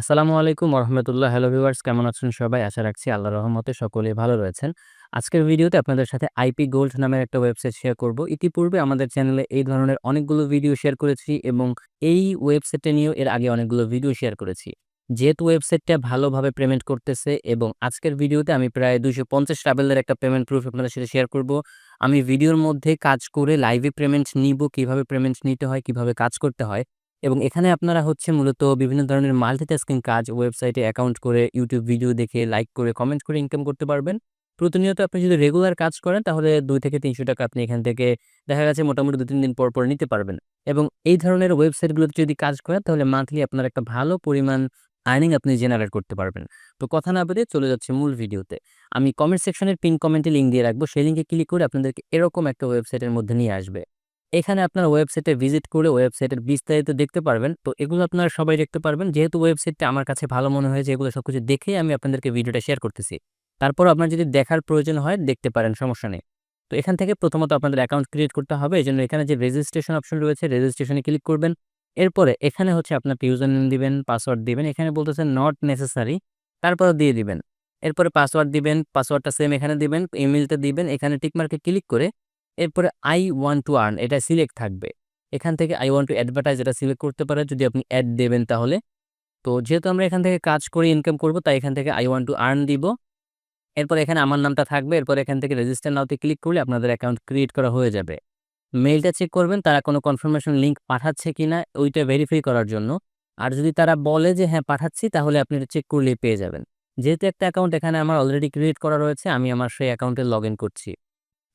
আসসালামু আলাইকুম রহমতুল্লাহ hello viewers, কেমন আছেন সবাই? আশা রাখছি আল্লাহ রহমতে সকলেই ভালো রয়েছেন। আজকের ভিডিওতে আপনাদের সাথে আইপি গোল্ড নামের একটা ওয়েবসাইট শেয়ার করব। ইতিপূর্বে আমাদের চ্যানেলে এই ধরনের অনেকগুলো ভিডিও শেয়ার করেছি এবং এই ওয়েবসাইটে নিয়েও এর আগে অনেকগুলো ভিডিও শেয়ার করেছি। যেহেতু ওয়েবসাইটটা ভালোভাবে পেমেন্ট করতেছে এবং আজকের ভিডিওতে আমি প্রায় দুশো পঞ্চাশ ট্রাভেলের একটা পেমেন্ট প্রুফ আপনাদের সাথে শেয়ার করব। আমি ভিডিওর মধ্যে কাজ করে লাইভে পেমেন্ট নিব, কীভাবে পেমেন্ট নিতে হয়, কীভাবে কাজ করতে হয়। এবং এখানে আপনারা হচ্ছে মূলত বিভিন্ন ধরনের মাল্টিটাস্কিং কাজ ওয়েবসাইটে অ্যাকাউন্ট করে ইউটিউব ভিডিও দেখে লাইক করে কমেন্ট করে ইনকাম করতে পারবেন। প্রতিনিয়ত আপনি যদি রেগুলার কাজ করেন, তাহলে দুই থেকে তিনশো টাকা আপনি এখান থেকে দেখা গেছে মোটামুটি দু, তিন দিন পর পর নিতে পারবেন। এবং এই ধরনের ওয়েবসাইটগুলোতে যদি কাজ করেন, তাহলে মান্থলি আপনার একটা ভালো পরিমাণ আর্নিং আপনি জেনারেট করতে পারবেন। তো কথা না বেঁধে চলে যাচ্ছে মূল ভিডিওতে আমি কমেন্ট সেকশনের পিন কমেন্টে লিঙ্ক দিয়ে রাখব। সেই লিঙ্কে ক্লিক করে আপনাদেরকে এরকম একটা ওয়েবসাইটের মধ্যে নিয়ে আসবে। এখানে আপনার ওয়েবসাইটে ভিজিট করে ওয়েবসাইটের বিস্তারিত দেখতে পারবেন। তো এগুলো আপনারা সবাই দেখতে পারবেন। যেহেতু ওয়েবসাইটটা আমার কাছে ভালো মনে হয়েছে, এগুলো সব কিছু দেখেই আমি আপনাদেরকে ভিডিওটা শেয়ার করতেছি। তারপর আপনার যদি দেখার প্রয়োজন হয়, দেখতে পারেন, সমস্যা নেই। তো এখান থেকে প্রথমত আপনাদের অ্যাকাউন্ট ক্রিয়েট করতে হবে। এই জন্য এখানে যে রেজিস্ট্রেশন অপশন রয়েছে রেজিস্ট্রেশনে ক্লিক করবেন। এরপরে এখানে হচ্ছে আপনার ইউজার নেম দিবেন পাসওয়ার্ড দিবেন। এখানে বলতেছে নট নেসেসারি তারপরে দিয়ে দিবেন। এরপরে পাসওয়ার্ড দিবেন পাসওয়ার্ডটা সেম এখানে দিবেন ইমেলটা দিবেন। এখানে টিকমার্কে ক্লিক করে এরপরে আই ওয়ান টু আর্ন এটা সিলেক্ট থাকবে। এখান থেকে আই ওয়ান টু অ্যাডভার্টাইজ এটা সিলেক্ট করতে পারে, যদি আপনি অ্যাড দেবেন তাহলে। তো যেহেতু আমরা এখান থেকে কাজ করে ইনকাম করব, তাই এখান থেকে আই ওয়ান টু আর্ন দিব। এরপর এখানে আমার নামটা থাকবে, এরপর এখান থেকে রেজিস্টার নাওতে ক্লিক করলে আপনাদের অ্যাকাউন্ট ক্রিয়েট করা হয়ে যাবে। মেইলটা চেক করবেন, তারা কোনো কনফার্মেশন লিঙ্ক পাঠাচ্ছে কিনা, ওইটা ভেরিফাই করার জন্য। আর যদি তারা বলে যে হ্যাঁ পাঠাচ্ছি, তাহলে আপনি এটা চেক করলেই পেয়ে যাবেন। যেহেতু একটা অ্যাকাউন্ট এখানে আমার অলরেডি ক্রিয়েট করা রয়েছে, আমি আমার সেই অ্যাকাউন্টে লগ করছি।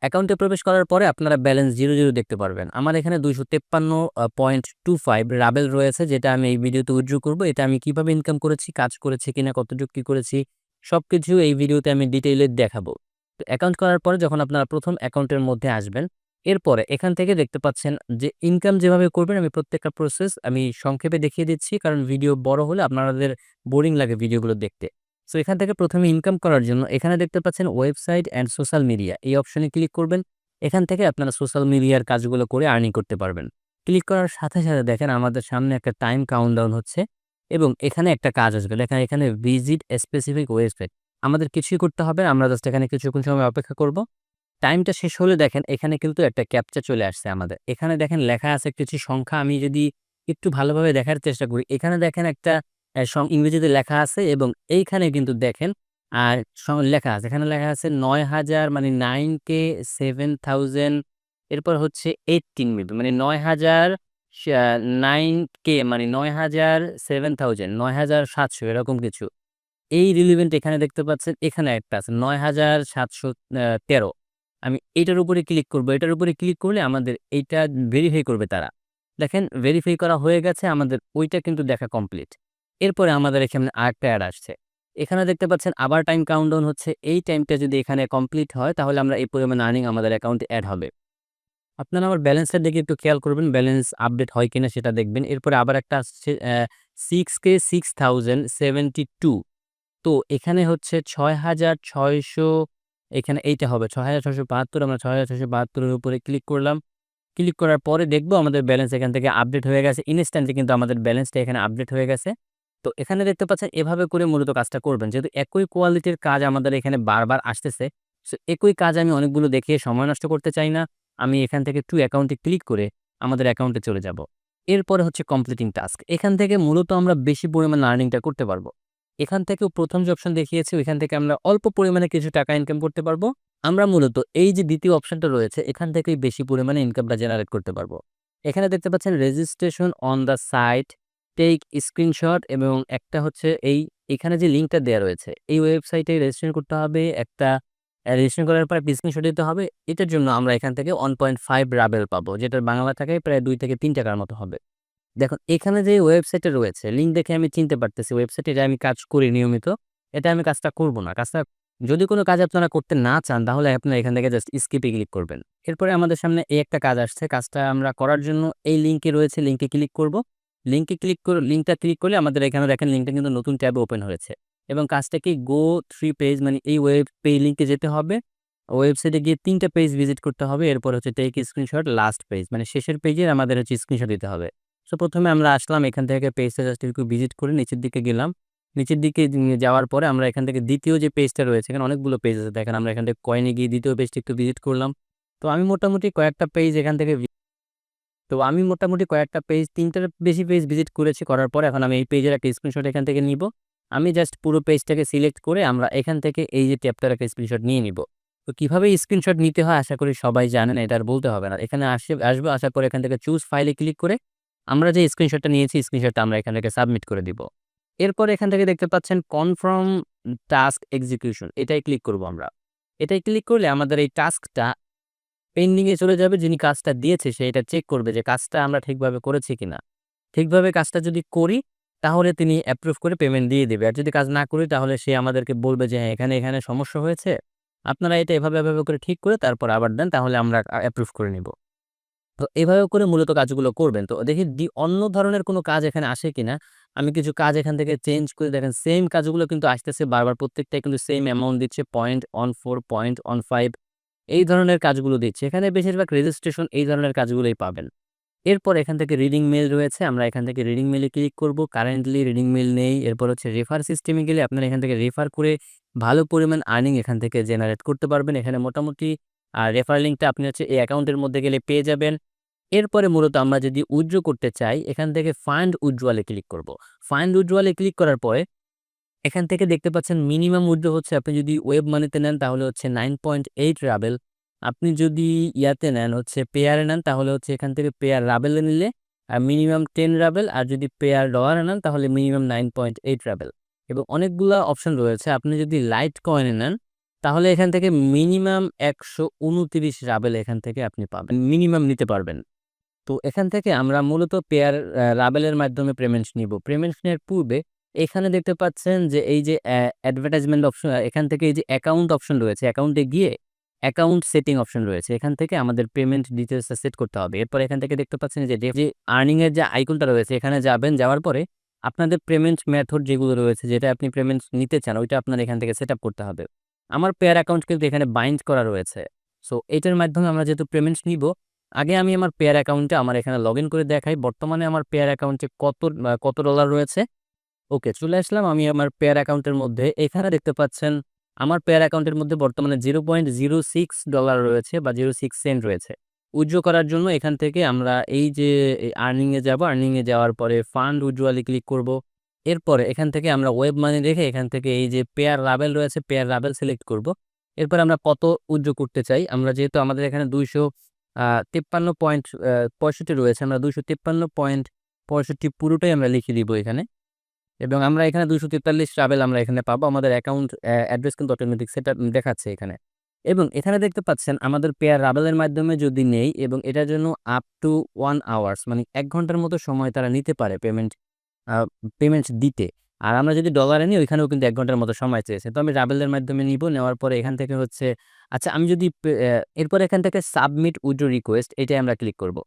অ্যাকাউন্টে প্রবেশ করার পরে আপনারা ব্যালেন্স জিরো জিরো দেখতে পারবেন। আমার এখানে দুইশো তেপ্পান্ন পয়েন্ট টু ফাইভ রাবেল রয়েছে, যেটা আমি এই ভিডিওতে উইথড্র করব। এটা আমি কীভাবে ইনকাম করেছি, কাজ করেছি কিনা, কতটুকু কী করেছি সব কিছু এই ভিডিওতে আমি ডিটেইলে দেখাবো। তো অ্যাকাউন্ট করার পরে যখন আপনারা প্রথম অ্যাকাউন্টের মধ্যে আসবেন, এরপরে এখান থেকে দেখতে পাচ্ছেন যে ইনকাম যেভাবে করবেন, আমি প্রত্যেকটা প্রসেস আমি সংক্ষেপে দেখিয়ে দিচ্ছি, কারণ ভিডিও বড় হলে আপনাদের বোরিং লাগে ভিডিওগুলো দেখতে। সো এখান থেকে প্রথমে ইনকাম করার জন্য এখানে দেখতে পাচ্ছেন ওয়েবসাইট অ্যান্ড সোশ্যাল মিডিয়া এই অপশনে ক্লিক করবেন। এখান থেকে আপনারা সোশ্যাল মিডিয়ার কাজগুলো করে আর্নিং করতে পারবেন। ক্লিক করার সাথে সাথে দেখেন আমাদের সামনে একটা টাইম কাউন্টডাউন হচ্ছে এবং এখানে একটা কাজ আসবে। লেখা এখানে ভিজিট স্পেসিফিক ওয়েবসাইট আমাদের কিছুই করতে হবে, আমরা জাস্ট এখানে কিছুক্ষণ সময় অপেক্ষা করব। টাইমটা শেষ হলে দেখেন এখানে কিন্তু একটা ক্যাপচা চলে আসছে আমাদের। এখানে দেখেন লেখা আছে কিছু সংখ্যা, আমি যদি একটু ভালোভাবে দেখার চেষ্টা করি, এখানে দেখেন একটা ইংরেজিতে লেখা আছে এবং এইখানে কিন্তু দেখেন, আর লেখা আছে। এখানে লেখা আছে নয় হাজার মানে নাইন কে সেভেন থাউজেন্ড, এরপর হচ্ছে এইটিন মিল মানে নয় হাজার নাইন কে মানে নয় হাজার সেভেন থাউজেন্ড, নয় হাজার সাতশো, এরকম কিছু। এই রিলিভেন্ট এখানে দেখতে পাচ্ছেন, এখানে একটা আছে, নয় হাজার সাতশো তেরো। আমি এটার উপরে ক্লিক করব। এটার উপরে ক্লিক করলে আমাদের এইটা ভেরিফাই করবে তারা। দেখেন ভেরিফাই করা হয়ে গেছে, আমাদের ওইটা কিন্তু দেখা কমপ্লিট এরপরে আমাদের এখানে আরেকটা অ্যাড আসছে। এখানে দেখতে পাচ্ছেন আবার টাইম কাউন্টডাউন হচ্ছে। এই টাইমটা যদি এখানে কমপ্লিট হয়, তাহলে আমরা এই পরিমাণ আর্নিং আমাদের অ্যাকাউন্টে অ্যাড হবে। আপনারা আমার ব্যালেন্সের দিকে একটু খেয়াল করবেন ব্যালেন্স আপডেট হয় কিনা সেটা দেখবেন। এরপরে আবার একটা আসছে six K six thousand seventy two তো এখানে হচ্ছে ছয় হাজার ছয়শো, এখানে এইটা হবে, ছয় হাজার ছয়শো বাহাত্তর। আমরা ছয় হাজার ছশো বাহাত্তরের উপরে ক্লিক করলাম। ক্লিক করার পরে দেখব আমাদের ব্যালেন্স এখান থেকে আপডেট হয়ে গেছে। ইনস্ট্যান্টলি কিন্তু আমাদের ব্যালেন্সটা এখানে আপডেট হয়ে গেছে। তো এখানে দেখতে পাচ্ছেন এভাবে করে মূলত কাজটা করবেন। যেহেতু একই কোয়ালিটির কাজ আমাদের এখানে বারবার আসতেছে, সো একই কাজ আমি অনেকগুলো দেখিয়ে সময় নষ্ট করতে চাই না। আমি এখান থেকে টু অ্যাকাউন্টে ক্লিক করে আমাদের অ্যাকাউন্টে চলে যাব। এরপরে হচ্ছে কমপ্লিটিং টাস্ক এখান থেকে মূলত আমরা বেশি পরিমাণ আর্নিংটা করতে পারব। এখান থেকেও প্রথম যে অপশন দেখিয়েছি, ওইখান থেকে আমরা অল্প পরিমাণে কিছু টাকা ইনকাম করতে পারব। আমরা মূলত এই যে দ্বিতীয় অপশনটা রয়েছে, এখান থেকেই বেশি পরিমাণে ইনকামটা জেনারেট করতে পারব। এখানে দেখতে পাচ্ছেন registration on the site take screenshot এবং একটা হচ্ছে এই, এখানে যে লিঙ্কটা দেওয়া রয়েছে, এই ওয়েবসাইটে রেজিস্ট্রেশন করতে হবে, একটা রেজিস্ট্রেশন করার পর স্ক্রিনশট দিতে হবে, এটার জন্য আমরা এখান থেকে ওয়ান পয়েন্ট ফাইভ রাবেল পাবো, যেটার বাংলা টাকায় প্রায় দুই থেকে তিন টাকার মতো হবে। দেখুন, এখানে যে ওয়েবসাইটে রয়েছে লিঙ্ক দেখে আমি চিনতে পারতেছি ওয়েবসাইটে এটা আমি কাজ করি নিয়মিত, এটা আমি কাজটা করব না, কাজটা, যদি কোনো কাজ আপনারা করতে না চান, তাহলে আপনারা এখান থেকে জাস্ট স্কিপে ক্লিক করবেন। এরপরে আমাদের সামনে এই একটা কাজ আসছে, কাজটা আমরা করার জন্য এই লিঙ্কে রয়েছে লিঙ্কে ক্লিক করব। লিঙ্কে ক্লিক করে লিঙ্কটা ক্লিক করলে আমাদের এখানে দেখেন লিঙ্কটা কিন্তু নতুন ট্যাবে ওপেন হয়েছে। এবং কাজটাকে গো থ্রি পেজ মানে এই ওয়েব পে লিঙ্কে যেতে হবে। ওয়েবসাইটে গিয়ে তিনটা পেজ ভিজিট করতে হবে। এরপর হচ্ছে টেক স্ক্রিনশট লাস্ট পেজ মানে শেষের পেজের আমাদের হচ্ছে স্ক্রিনশট দিতে হবে। সো প্রথমে আমরা আসলাম এখান থেকে পেজটা জাস্ট একটু ভিজিট করে নিচের দিকে গেলাম। নিচের দিকে যাওয়ার পরে আমরা এখান থেকে দ্বিতীয় যে পেজটা রয়েছে, এখানে অনেকগুলো পেজ আছে। দেখেন আমরা এখান থেকে কয়েনে গিয়ে দ্বিতীয় পেজটা একটু ভিজিট করলাম। তো আমি মোটামুটি কয়েকটা পেজ এখান থেকে তো আমি মোটামুটি কয়েকটা পেজ তিনটার বেশি পেজ ভিজিট করেছি করার পর এখন আমি এই পেজের একটা স্ক্রিনশট এখান থেকে নিব। আমি জাস্ট পুরো পেজটাকে সিলেক্ট করে আমরা এখান থেকে এই যে ট্যাবটার একটা স্ক্রিনশট নিয়ে নিব। তো কীভাবে স্ক্রিনশট নিতে হয় আশা করি সবাই জানেন, এটা আর বলতে হবে না। এখানে আসে, আসব আশা করে এখান থেকে চুজ ফাইলে ক্লিক করে আমরা যে স্ক্রিনশটটা নিয়েছি স্ক্রিনশটটা আমরা এখান থেকে সাবমিট করে দিব। এরপর এখান থেকে দেখতে পাচ্ছেন কনফার্ম টাস্ক এক্সিকিউশন এটাই ক্লিক করব আমরা। এটাই ক্লিক করলে আমাদের এই টাস্কটা পেন্ডিংয়ে চলে যাবে যিনি কাজটা দিয়েছে, সে এটা চেক করবে যে কাজটা আমরা ঠিকভাবে করেছি কিনা। ঠিকভাবে কাজটা যদি করি, তাহলে তিনি অ্যাপ্রুভ করে পেমেন্ট দিয়ে দেবে। আর যদি কাজ না করি, তাহলে সে আমাদেরকে বলবে যে হ্যাঁ এখানে এখানে সমস্যা হয়েছে। আপনারা এটা এভাবে এভাবে করে ঠিক করে তারপর আবার দেন, তাহলে আমরা অ্যাপ্রুভ করে নিব। তো এভাবে করে মূলত কাজগুলো করবেন। তো দেখি, দি, অন্য ধরনের কোনো কাজ এখানে আসে কিনা? আমি কিছু কাজ এখান থেকে চেঞ্জ করে দেখেন সেম কাজগুলো কিন্তু আসতেছে বারবার। প্রত্যেকটাই কিন্তু সেম অ্যামাউন্ট দিচ্ছে point one four point one five এই ধরনের কাজগুলো দিচ্ছে। এখানে বেশিরভাগ রেজিস্ট্রেশন এই ধরনের কাজগুলোই পাবেন। এরপর এখান থেকে রিডিং মেল রয়েছে, আমরা এখান থেকে রিডিং মেলে ক্লিক করব। কারেন্টলি রিডিং মেল নেই। এরপর হচ্ছে রেফার সিস্টেমে গেলে আপনারা এখান থেকে রেফার করে ভালো পরিমাণ আর্নিং এখান থেকে জেনারেট করতে পারবেন। এখানে মোটামুটি আর রেফার লিঙ্কটা আপনি হচ্ছে এই অ্যাকাউন্টের মধ্যে গেলে পেয়ে যাবেন। এরপরে মূলত আমরা যদি উইথড্র করতে চাই, এখান থেকে ফান্ড উইথড্রয়ালে ক্লিক করব। ফান্ড উইথড্রয়ালে ক্লিক করার পরে এখান থেকে দেখতে পাচ্ছেন মিনিমাম উইথড্র হচ্ছে, আপনি যদি ওয়েব মানিতে নেন তাহলে হচ্ছে নাইন পয়েন্ট এইট রাবেল আপনি যদি ইয়াতে নেন হচ্ছে পেয়ারে নেন তাহলে হচ্ছে এখান থেকে পেয়ার রাবেলে নিলে আর মিনিমাম টেন রাবেল আর যদি পেয়ার ডলারে নেন তাহলে minimum nine point eight ruble এবং অনেকগুলো অপশন রয়েছে, আপনি যদি লাইট কয়েনে নেন, তাহলে এখান থেকে মিনিমাম একশো উনতিরিশ রাবেল এখান থেকে আপনি পাবেন মিনিমাম নিতে পারবেন। তো এখান থেকে আমরা মূলত পেয়ার রাবেলের মাধ্যমে পেমেন্ট নিব। পেমেন্ট নেওয়ার পূর্বে এখানে দেখতে পাচ্ছেন যে এই যে অ্যাডভার্টাইজমেন্ট অপশন এখান থেকে এই যে অ্যাকাউন্ট অপশন রয়েছে অ্যাকাউন্টে গিয়ে অ্যাকাউন্ট সেটিং অপশন রয়েছে, এখান থেকে আমাদের পেমেন্ট ডিটেলসটা সেট করতে হবে। এরপর এখান থেকে দেখতে পাচ্ছেন যে যে আর্নিংয়ের যে আইকনটা রয়েছে, এখানে যাবেন, যাওয়ার পরে আপনাদের পেমেন্ট মেথড যেগুলো রয়েছে, যেটা আপনি পেমেন্ট নিতে চান, ওইটা আপনার এখান থেকে সেট করতে হবে। আমার পেয়ার অ্যাকাউন্ট কিন্তু এখানে বাইন্ড করা রয়েছে। সো এটার মাধ্যমে আমরা যেহেতু পেমেন্ট নিব, আগে আমি আমার পেয়ার অ্যাকাউন্টে আমার এখানে লগ করে দেখাই। বর্তমানে আমার পেয়ার অ্যাকাউন্টে কত কত ডলার রয়েছে? ওকে, চলে আসলাম আমি আমার পেয়ার অ্যাকাউন্টের মধ্যে। এখানে দেখতে পাচ্ছেন, আমার পেয়ার অ্যাকাউন্টের মধ্যে বর্তমানে zero point zero six dollar রয়েছে বা জিরো সিক্স সেন্ট রয়েছে। উইথড্র করার জন্য এখান থেকে আমরা এই যে আর্নিংয়ে যাব আর্নিংয়ে যাওয়ার পরে ফান্ড উইথড্রয়ালে ক্লিক করব। এরপরে এখান থেকে আমরা ওয়েব মানি রেখে এখান থেকে এই যে পেয়ার রাবেল রয়েছে পেয়ার রাবেল সিলেক্ট করব। এরপর আমরা কত উইথড্র করতে চাই? আমরা যেহেতু আমাদের এখানে দুইশো তিপ্পান্ন পয়েন্ট পঁয়ষট্টি রয়েছে, আমরা দুইশো তিপ্পান্ন পয়েন্ট পঁয়ষট্টি পুরোটাই আমরা লিখে দিব এখানে। এবং আমরা এখানে দুইশো তেতাল্লিশ ট্রাভেল আমরা এখানে পাবো। আমাদের অ্যাকাউন্ট অ্যাড্রেস কিন্তু অটোমেটিক সেটা দেখাচ্ছে এখানে। এবং এখানে দেখতে পাচ্ছেন আমাদের পেয়ার রাবেলের মাধ্যমে যদি নেই এবং এটার জন্য আপ টু ওয়ান আওয়ার্স মানে এক ঘণ্টার মতো সময় তারা নিতে পারে পেমেন্ট পেমেন্ট দিতে। আর আমরা যদি ডলারে নিই, ওইখানেও কিন্তু এক ঘণ্টার মতো সময় চেয়েছে। তো আমি রাবেলের মাধ্যমে নিব, নেওয়ার পরে এখান থেকে হচ্ছে আচ্ছা আমি যদি এরপর এখান থেকে সাবমিট উইড্রো রিকোয়েস্ট এটাই আমরা ক্লিক করব।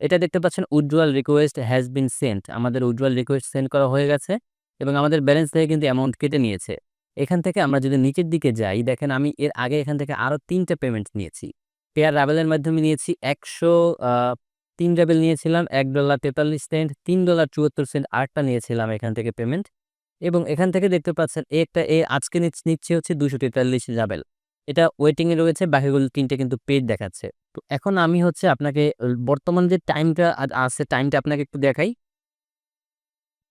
এটা দেখতে পাচ্ছেন উজ্জ্বল রিকোয়েস্ট হ্যাজ বিন সেন্ট আমাদের উজ্জ্বল রিকোয়েস্ট সেন্ড করা হয়ে গেছে। এবং আমাদের ব্যালেন্স থেকে কিন্তু অ্যামাউন্ট কেটে নিয়েছে। এখান থেকে আমরা যদি নিচের দিকে যাই, দেখেন আমি এর আগে এখান থেকে আরও তিনটা পেমেন্ট নিয়েছি। পেয়ার রাবেলের মাধ্যমে নিয়েছি একশো তিন রাবেল নিয়েছিলাম, এক ডলার তেতাল্লিশ সেন্ট তিন ডলার চুয়াত্তর সেন্ট আটটা নিয়েছিলাম এখান থেকে পেমেন্ট এবং এখান থেকে দেখতে পাচ্ছেন একটা এ আজকে নিচ- নিচ্ছে হচ্ছে দুশো তেতাল্লিশ রাবেল এটা ওয়েটিংয়ে রয়েছে, বাকিগুলো তিনটে কিন্তু পেড দেখাচ্ছে। তো এখন আমি হচ্ছে আপনাকে, বর্তমান যে টাইমটা আছে টাইমটা আপনাকে একটু দেখাই।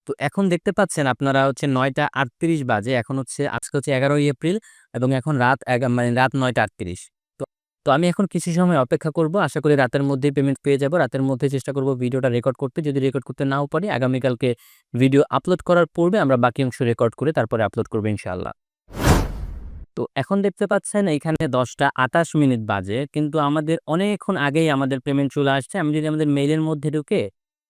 তো এখন দেখতে পাচ্ছেন আপনারা হচ্ছে নয়টা আটত্রিশ বাজে, এখন হচ্ছে আজকে হচ্ছে এগারোই এপ্রিল এবং এখন রাত মানে রাত নয়টা আটত্রিশ। তো তো আমি এখন কিছু সময় অপেক্ষা করব, আশা করি রাতের মধ্যেই পেমেন্ট পেয়ে যাব, রাতের মধ্যে চেষ্টা করব ভিডিওটা রেকর্ড করতে, যদি রেকর্ড করতে নাও পারি, আগামীকালকে ভিডিও আপলোড করার পূর্বে আমরা বাকি অংশ রেকর্ড করে তারপরে আপলোড করব ইনশাআল্লাহ। তো এখন দেখতে পাচ্ছেন এইখানে দশটা আটাশ মিনিট বাজে, কিন্তু আমাদের অনেকক্ষণ আগেই আমাদের পেমেন্ট চলে আসছে। আমি যদি আমাদের মেইলের মধ্যে ঢুকে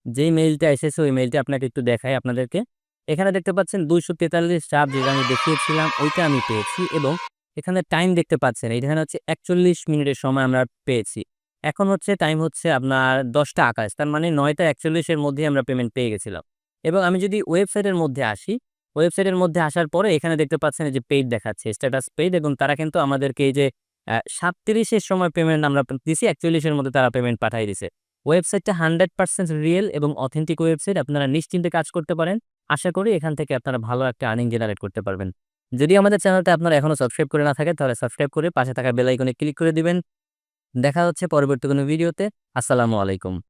যেই মেইলটা এসেছে, ওই মেইলটা আপনাকে একটু দেখাই আপনাদেরকে। এখানে দেখতে পাচ্ছেন দুইশো তেতাল্লিশ চাপ যেটা আমি দেখিয়েছিলাম, ওইটা আমি পেয়েছি এবং এখানে টাইম দেখতে পাচ্ছেন এখানে হচ্ছে একচল্লিশ মিনিটের সময় আমরা পেয়েছি। এখন হচ্ছে টাইম হচ্ছে আপনার দশটা আকাশ, তার মানে নয়টা একচল্লিশের মধ্যে আমরা পেমেন্ট পেয়ে গেছিলাম। এবং আমি যদি ওয়েবসাইটের মধ্যে আসি ওয়েবসাইটের মধ্যে আসার পরে এখানে দেখতে পাচ্ছেন যে পেইড দেখাচ্ছে স্ট্যাটাস পেইড এবং তারা কিন্তু আমাদেরকে এই যে সাতত্রিশের সময় পেমেন্ট আমরা দিছি, একচল্লিশের মধ্যে তারা পেমেন্ট পাঠাই দিছে। ওয়েবসাইটটা হান্ড্রেড পার্সেন্ট রিয়েল এবং অথেন্টিক ওয়েবসাইট, আপনারা নিশ্চিন্তে কাজ করতে পারেন। আশা করি এখান থেকে আপনারা ভালো একটা আর্নিং জেনারেট করতে পারবেন। যদি আমাদের চ্যানেলটা আপনারা এখনও সাবস্ক্রাইব করে না থাকে তাহলে সাবস্ক্রাইব করে পাশে থাকা বেলাইকনে ক্লিক করে দিবেন। দেখা হচ্ছে পরবর্তী কোনো ভিডিওতে আসসালামু আলাইকুম।